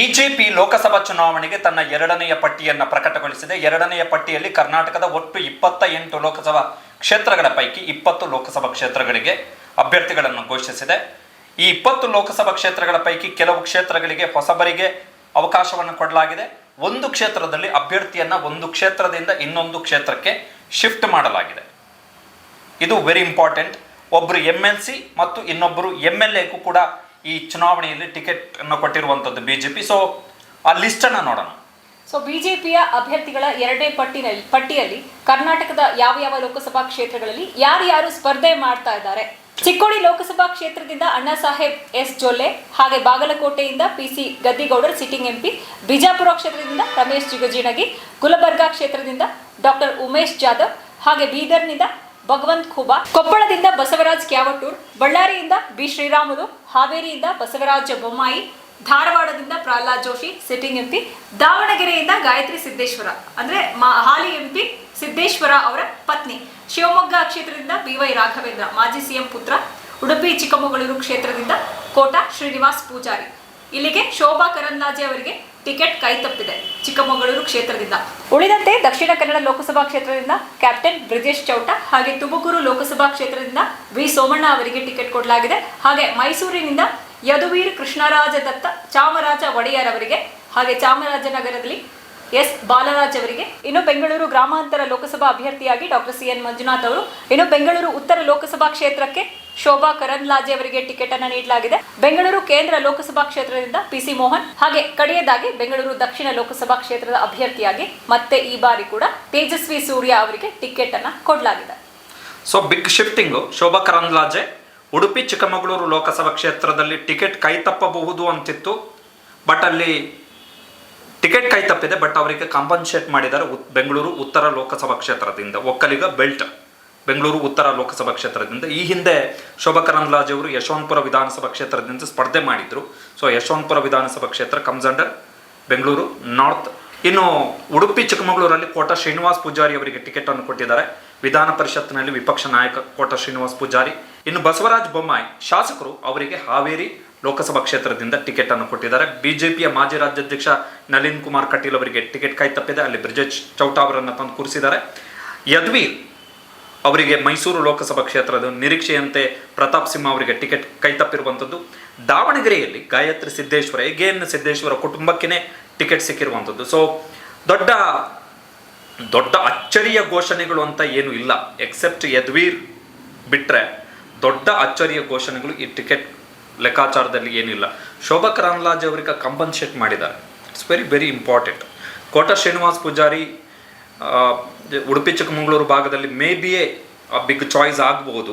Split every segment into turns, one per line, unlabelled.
BJP Lok Sabha ಚುನಾವಣೆಗೆ ತನ್ನ ಎರಡನೆಯ ಪಟ್ಟಿಯನ್ನು ಪ್ರಕಟಗೊಳಿಸಿದೆ. ಎರಡನೆಯ ಪಟ್ಟಿಯಲ್ಲಿ ಕರ್ನಾಟಕದ ಒಟ್ಟು ಇಪ್ಪತ್ತ ಎಂಟು ಲೋಕಸಭಾ ಕ್ಷೇತ್ರಗಳ ಪೈಕಿ ಇಪ್ಪತ್ತು ಲೋಕಸಭಾ ಕ್ಷೇತ್ರಗಳಿಗೆ ಅಭ್ಯರ್ಥಿಗಳನ್ನು ಘೋಷಿಸಿದೆ. ಈ ಇಪ್ಪತ್ತು ಲೋಕಸಭಾ ಕ್ಷೇತ್ರಗಳ ಪೈಕಿ ಕೆಲವು ಕ್ಷೇತ್ರಗಳಿಗೆ ಹೊಸಬರಿಗೆ ಅವಕಾಶವನ್ನು ಕೊಡಲಾಗಿದೆ. ಒಂದು ಕ್ಷೇತ್ರದಲ್ಲಿ ಅಭ್ಯರ್ಥಿಯನ್ನು ಒಂದು ಕ್ಷೇತ್ರದಿಂದ ಇನ್ನೊಂದು ಕ್ಷೇತ್ರಕ್ಕೆ ಶಿಫ್ಟ್ ಮಾಡಲಾಗಿದೆ. ಇದು ವೆರಿ ಇಂಪಾರ್ಟೆಂಟ್ ಒಬ್ಬರು ಎಂ ಎಲ್ ಸಿ ಮತ್ತು ಇನ್ನೊಬ್ಬರು ಎಂ ಎಲ್ ಎಗೂ ಕೂಡ ಈ ಚುನಾವಣೆಯಲ್ಲಿ ಟಿಕೆಟ್ ಅನ್ನು ಕೊಟ್ಟಿರುವಂಥದ್ದು ಬಿಜೆಪಿ. ಸೊ ಆ ಲಿಸ್ಟ್ ಅನ್ನ ನೋಡೋಣ.
ಸೊ ಬಿಜೆಪಿಯ ಅಭ್ಯರ್ಥಿಗಳ ಎರಡನೇ ಪಟ್ಟಿನಲ್ಲಿ ಪಟ್ಟಿಯಲ್ಲಿ ಕರ್ನಾಟಕದ ಯಾವ ಯಾವ ಲೋಕಸಭಾ ಕ್ಷೇತ್ರಗಳಲ್ಲಿ ಯಾರ್ಯಾರು ಸ್ಪರ್ಧೆ ಮಾಡ್ತಾ ಇದ್ದಾರೆ? ಚಿಕ್ಕೋಡಿ ಲೋಕಸಭಾ ಕ್ಷೇತ್ರದಿಂದ ಅಣ್ಣಾ ಸಾಹೇಬ್ ಎಸ್ ಜೊಲ್ಲೆ, ಹಾಗೆ ಬಾಗಲಕೋಟೆಯಿಂದ P C Gaddigoudar sitting MP Bijapur ಕ್ಷೇತ್ರದಿಂದ ರಮೇಶ್ ಜಿಗಜಿಣಗಿ, ಗುಲಬರ್ಗಾ ಕ್ಷೇತ್ರದಿಂದ ಡಾಕ್ಟರ್ ಉಮೇಶ್ ಜಾಧವ್, ಹಾಗೆ ಬೀದರ್ನಿಂದ ಭಗವಂತ್ ಖೂಬಾ, ಕೊಪ್ಪಳದಿಂದ ಬಸವರಾಜ್ ಕ್ಯಾವಟೂರ್, ಬಳ್ಳಾರಿಯಿಂದ ಬಿ ಶ್ರೀರಾಮುಲು, ಹಾವೇರಿಯಿಂದ ಬಸವರಾಜ ಬೊಮ್ಮಾಯಿ, ಧಾರವಾಡದಿಂದ ಪ್ರಹ್ಲಾದ್ ಜೋಶಿ ಸಿಟ್ಟಿಂಗ್ ಎಂಪಿ, ದಾವಣಗೆರೆಯಿಂದ ಗಾಯತ್ರಿ ಸಿದ್ದೇಶ್ವರ, ಅಂದ್ರೆ ಹಾಲಿ ಎಂಪಿ ಸಿದ್ದೇಶ್ವರ ಅವರ ಪತ್ನಿ. ಶಿವಮೊಗ್ಗ ಕ್ಷೇತ್ರದಿಂದ ಬಿ ವೈ ರಾಘವೇಂದ್ರ, ಮಾಜಿ ಸಿಎಂ ಪುತ್ರ. ಉಡುಪಿ ಚಿಕ್ಕಮಗಳೂರು ಕ್ಷೇತ್ರದಿಂದ ಕೋಟಾ ಶ್ರೀನಿವಾಸ್ ಪೂಜಾರಿ. ಇಲ್ಲಿಗೆ ಶೋಭಾ ಕರಂದ್ಲಾಜೆ ಅವರಿಗೆ ಟಿಕೆಟ್ ಕೈತಪ್ಪಿದೆ ಚಿಕ್ಕಮಗಳೂರು ಕ್ಷೇತ್ರದಿಂದ. ಉಳಿದಂತೆ ದಕ್ಷಿಣ ಕನ್ನಡ ಲೋಕಸಭಾ ಕ್ಷೇತ್ರದಿಂದ ಕ್ಯಾಪ್ಟನ್ ಬ್ರಿಜೇಶ್ ಚೌಟ ಹಾಗೆ ತುಮಕೂರು ಲೋಕಸಭಾ ಕ್ಷೇತ್ರದಿಂದ ವಿ ಸೋಮಣ್ಣ ಅವರಿಗೆ ಟಿಕೆಟ್ ಕೊಡಲಾಗಿದೆ. ಹಾಗೆ ಮೈಸೂರಿನಿಂದ ಯದುವೀರ್ ಕೃಷ್ಣರಾಜ ದತ್ತ ಚಾಮರಾಜ ಒಡೆಯರ್ ಅವರಿಗೆ ಹಾಗೆ ಚಾಮರಾಜನಗರದಲ್ಲಿ ಎಸ್ ಬಾಲರಾಜ್ ಅವರಿಗೆ. ಇನ್ನು ಬೆಂಗಳೂರು ಗ್ರಾಮಾಂತರ ಲೋಕಸಭಾ ಅಭ್ಯರ್ಥಿಯಾಗಿ ಡಾಕ್ಟರ್ ಸಿ ಎನ್ ಮಂಜುನಾಥ್ ಅವರು. ಇನ್ನು ಬೆಂಗಳೂರು ಉತ್ತರ ಲೋಕಸಭಾ ಕ್ಷೇತ್ರಕ್ಕೆ ಶೋಭಾ ಕರಂದ್ಲಾಜೆ ಅವರಿಗೆ ಟಿಕೆಟ್ ಅನ್ನು ನೀಡಲಾಗಿದೆ. ಬೆಂಗಳೂರು ಕೇಂದ್ರ ಲೋಕಸಭಾ ಕ್ಷೇತ್ರದಿಂದ ಪಿ ಸಿ ಮೋಹನ್, ಹಾಗೆ ಕಡೆಯದಾಗಿ ಬೆಂಗಳೂರು ದಕ್ಷಿಣ ಲೋಕಸಭಾ ಕ್ಷೇತ್ರದ ಅಭ್ಯರ್ಥಿಯಾಗಿ ಮತ್ತೆ ಈ ಬಾರಿ ಕೂಡ ತೇಜಸ್ವಿ ಸೂರ್ಯ ಅವರಿಗೆ ಟಿಕೆಟ್ ಅನ್ನ ಕೊಡಲಾಗಿದೆ.
So big shifting Shobha Karandlaje, Udupi Chikkamagaluru Lok Sabha ಕ್ಷೇತ್ರದಲ್ಲಿ ಟಿಕೆಟ್ ಕೈ ತಪ್ಪಬಹುದು ಅಂತಿತ್ತು. ಬಟ್ ಅಲ್ಲಿ ಟಿಕೆಟ್ ಕೈ ತಪ್ಪಿದೆ ಬಟ್ ಅವರಿಗೆ ಕಾಂಪನ್ಸೇಟ್ ಮಾಡಿದ್ದಾರೆ ಬೆಂಗಳೂರು ಉತ್ತರ ಲೋಕಸಭಾ ಕ್ಷೇತ್ರದಿಂದ. ಒಕ್ಕಲಿಗ ಬೆಲ್ಟ್, ಬೆಂಗಳೂರು ಉತ್ತರ ಲೋಕಸಭಾ ಕ್ಷೇತ್ರದಿಂದ. ಈ ಹಿಂದೆ ಶೋಭಾ ಕರಂದ್ಲಾಜೆ ಅವರು ಯಶವಂತಪುರ ವಿಧಾನಸಭಾ ಕ್ಷೇತ್ರದಿಂದ ಸ್ಪರ್ಧೆ ಮಾಡಿದ್ರು. ಸೊ ಯಶವಂತಪುರ ವಿಧಾನಸಭಾ ಕ್ಷೇತ್ರ ಕಮ್ಸ್ ಅಂಡರ್ ಬೆಂಗಳೂರು, ನಾರ್ತ್. ಇನ್ನು ಉಡುಪಿ ಚಿಕ್ಕಮಗಳೂರಲ್ಲಿ ಕೋಟ ಶ್ರೀನಿವಾಸ್ ಪೂಜಾರಿ ಅವರಿಗೆ ಟಿಕೆಟ್ ಅನ್ನು ಕೊಟ್ಟಿದ್ದಾರೆ. ವಿಧಾನ ಪರಿಷತ್ನಲ್ಲಿ ವಿಪಕ್ಷ ನಾಯಕ ಕೋಟ ಶ್ರೀನಿವಾಸ್ ಪೂಜಾರಿ. ಇನ್ನು ಬಸವರಾಜ ಬೊಮ್ಮಾಯಿ, ಶಾಸಕರು ಅವರಿಗೆ ಹಾವೇರಿ ಲೋಕಸಭಾ ಕ್ಷೇತ್ರದಿಂದ ಟಿಕೆಟ್ ಅನ್ನು ಕೊಟ್ಟಿದ್ದಾರೆ. ಬಿಜೆಪಿಯ ಮಾಜಿ ರಾಜ್ಯಾಧ್ಯಕ್ಷ ನಳಿನ್ ಕುಮಾರ್ ಕಟೀಲ್ ಅವರಿಗೆ ಟಿಕೆಟ್ ಕೈ ತಪ್ಪಿದೆ. ಅಲ್ಲಿ ಬ್ರಿಜೇಶ್ ಚೌಟಾ ಅವರನ್ನು ತಂದು ಕೂರಿಸಿದ್ದಾರೆ. ಯದ್ವೀರ್ ಅವರಿಗೆ ಮೈಸೂರು ಲೋಕಸಭಾ ಕ್ಷೇತ್ರದ ನಿರೀಕ್ಷೆಯಂತೆ ಪ್ರತಾಪ್ ಸಿಂಹ ಅವರಿಗೆ ಟಿಕೆಟ್ ಕೈ ತಪ್ಪಿರುವಂಥದ್ದು ದಾವಣಗೆರೆಯಲ್ಲಿ ಗಾಯತ್ರಿ ಸಿದ್ದೇಶ್ವರ ಎಗೇನ್ ಸಿದ್ದೇಶ್ವರ ಕುಟುಂಬಕ್ಕೇ ಟಿಕೆಟ್ ಸಿಕ್ಕಿರುವಂಥದ್ದು ಸೊ ದೊಡ್ಡ ದೊಡ್ಡ ಅಚ್ಚರಿಯ ಘೋಷಣೆಗಳು ಅಂತ ಏನು ಇಲ್ಲ. ಎಕ್ಸೆಪ್ಟ್ ಯದ್ವೀರ್ ಬಿಟ್ಟರೆ ದೊಡ್ಡ ಅಚ್ಚರಿಯ ಘೋಷಣೆಗಳು ಈ ಟಿಕೆಟ್ ಲೆಕ್ಕಾಚಾರದಲ್ಲಿ ಏನಿಲ್ಲ. ಶೋಭಾ ಕರಂದ್ಲಾಜೆ ಅವರಿಗೆ ಕಂಪನ್ಸೇಟ್ ಮಾಡಿದ್ದಾರೆ. It's very very important Kota Srinivas Poojary Udupi Chikkamagaluru ಭಾಗದಲ್ಲಿ may be a big choice ಆಗಬಹುದು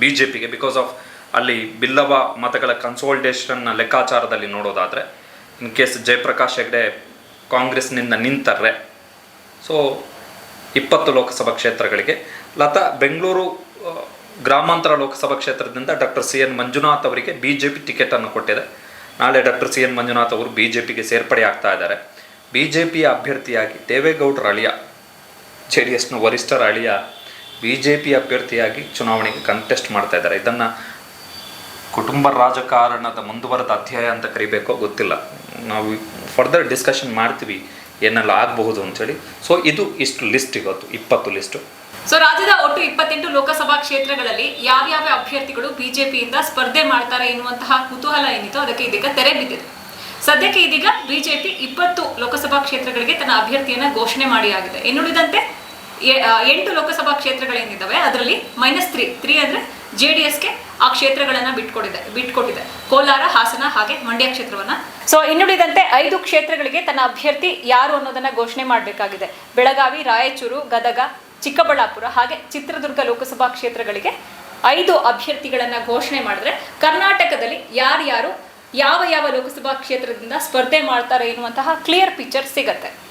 ಬಿ ಜೆ ಪಿಗೆ ಬಿಕಾಸ್ ಆಫ್ ಅಲ್ಲಿ ಬಿಲ್ಲವ ಮತಗಳ ಕನ್ಸೋಲ್ಟೇಷನ್ನ ಲೆಕ್ಕಾಚಾರದಲ್ಲಿ ನೋಡೋದಾದರೆ ಇನ್ ಕೇಸ್ ಜಯಪ್ರಕಾಶ್ ಹೆಗ್ಡೆ ಕಾಂಗ್ರೆಸ್ನಿಂದ ನಿಂತರೆ ಸೊ ಇಪ್ಪತ್ತು ಲೋಕಸಭಾ ಕ್ಷೇತ್ರಗಳಿಗೆ, ಲತಾ ಬೆಂಗಳೂರು ಗ್ರಾಮಾಂತರ ಲೋಕಸಭಾ ಕ್ಷೇತ್ರದಿಂದ ಡಾಕ್ಟರ್ ಸಿ ಎನ್ ಮಂಜುನಾಥ್ ಅವರಿಗೆ ಬಿ ಜೆ ಪಿ ಟಿಕೆಟನ್ನು ಕೊಟ್ಟಿದೆ. ನಾಳೆ ಡಾಕ್ಟರ್ ಸಿ ಎನ್ ಮಂಜುನಾಥ್ ಅವರು ಬಿ ಜೆ ಪಿಗೆ ಸೇರ್ಪಡೆ ಆಗ್ತಾ ಇದ್ದಾರೆ. ಬಿ ಜೆ ಪಿಯ ಅಭ್ಯರ್ಥಿಯಾಗಿ ದೇವೇಗೌಡರ ಅಳಿಯ ಜೆ ಡಿ ಎಸ್ನ ವರಿಷ್ಠರ ಅಳಿಯ ಬಿ ಜೆ ಪಿ ಅಭ್ಯರ್ಥಿಯಾಗಿ ಚುನಾವಣೆಗೆ ಕಂಟೆಸ್ಟ್ ಮಾಡ್ತಾ ಇದ್ದಾರೆ. ಇದನ್ನು ಕುಟುಂಬ ರಾಜಕಾರಣದ ಮುಂದುವರೆದ ಅಧ್ಯಾಯ ಅಂತ ಕರಿಬೇಕೋ ಗೊತ್ತಿಲ್ಲ. ನಾವು ಫರ್ದರ್ ಡಿಸ್ಕಷನ್ ಮಾಡ್ತೀವಿ. ಏನೆಲ್ಲ ಆಗಬಹುದು ಅಂತೇಳಿ. ಸೊ ಇದು ಇಷ್ಟು ಲಿಸ್ಟ್ ಇವತ್ತು, ಇಪ್ಪತ್ತು ಲಿಸ್ಟು
ಸೊ ರಾಜ್ಯದ ಒಟ್ಟು ಇಪ್ಪತ್ತೆಂಟು ಲೋಕಸಭಾ ಕ್ಷೇತ್ರಗಳಲ್ಲಿ ಯಾವ್ಯಾವ ಅಭ್ಯರ್ಥಿಗಳು ಬಿಜೆಪಿಯಿಂದ ಸ್ಪರ್ಧೆ ಮಾಡ್ತಾರೆ ಎನ್ನುವಂತಹ ಕುತೂಹಲ ಏನಿತ್ತು ಅದಕ್ಕೆ ಇದೀಗ ತೆರೆ ಬಿದ್ದಿದೆ. ಸದ್ಯಕ್ಕೆ ಇದೀಗ ಬಿಜೆಪಿ ಇಪ್ಪತ್ತು ಲೋಕಸಭಾ ಕ್ಷೇತ್ರಗಳಿಗೆ ತನ್ನ ಅಭ್ಯರ್ಥಿಯನ್ನ ಘೋಷಣೆ ಮಾಡಿ ಆಗಿದೆ. ಇನ್ನುಳಿದಂತೆ ಎಂಟು ಲೋಕಸಭಾ ಕ್ಷೇತ್ರಗಳೇನಿದ್ದಾವೆ, ಅದರಲ್ಲಿ ಮೈನಸ್ ತ್ರೀ ತ್ರೀ ಅಂದ್ರೆ ಜೆ ಡಿ ಎಸ್ಗೆ ಆ ಕ್ಷೇತ್ರಗಳನ್ನ ಬಿಟ್ಕೊಡಿದೆ, ಬಿಟ್ಕೊಟ್ಟಿದೆ. ಕೋಲಾರ, ಹಾಸನ ಹಾಗೆ ಮಂಡ್ಯ ಕ್ಷೇತ್ರವನ್ನ. ಸೊ ಇನ್ನುಳಿದಂತೆ ಐದು ಕ್ಷೇತ್ರಗಳಿಗೆ ತನ್ನ ಅಭ್ಯರ್ಥಿ ಯಾರು ಅನ್ನೋದನ್ನ ಘೋಷಣೆ ಮಾಡಬೇಕಾಗಿದೆ. ಬೆಳಗಾವಿ, ರಾಯಚೂರು, ಗದಗ, ಚಿಕ್ಕಬಳ್ಳಾಪುರ ಹಾಗೆ ಚಿತ್ರದುರ್ಗ ಲೋಕಸಭಾ ಕ್ಷೇತ್ರಗಳಿಗೆ ಐದು ಅಭ್ಯರ್ಥಿಗಳನ್ನ ಘೋಷಣೆ ಮಾಡಿದ್ರೆ ಕರ್ನಾಟಕದಲ್ಲಿ ಯಾರ್ಯಾರು ಯಾವ ಯಾವ ಲೋಕಸಭಾ ಕ್ಷೇತ್ರದಿಂದ ಸ್ಪರ್ಧೆ ಮಾಡ್ತಾರೆ ಎನ್ನುವಂತಹ ಕ್ಲಿಯರ್ ಪಿಕ್ಚರ್ ಸಿಗತ್ತೆ.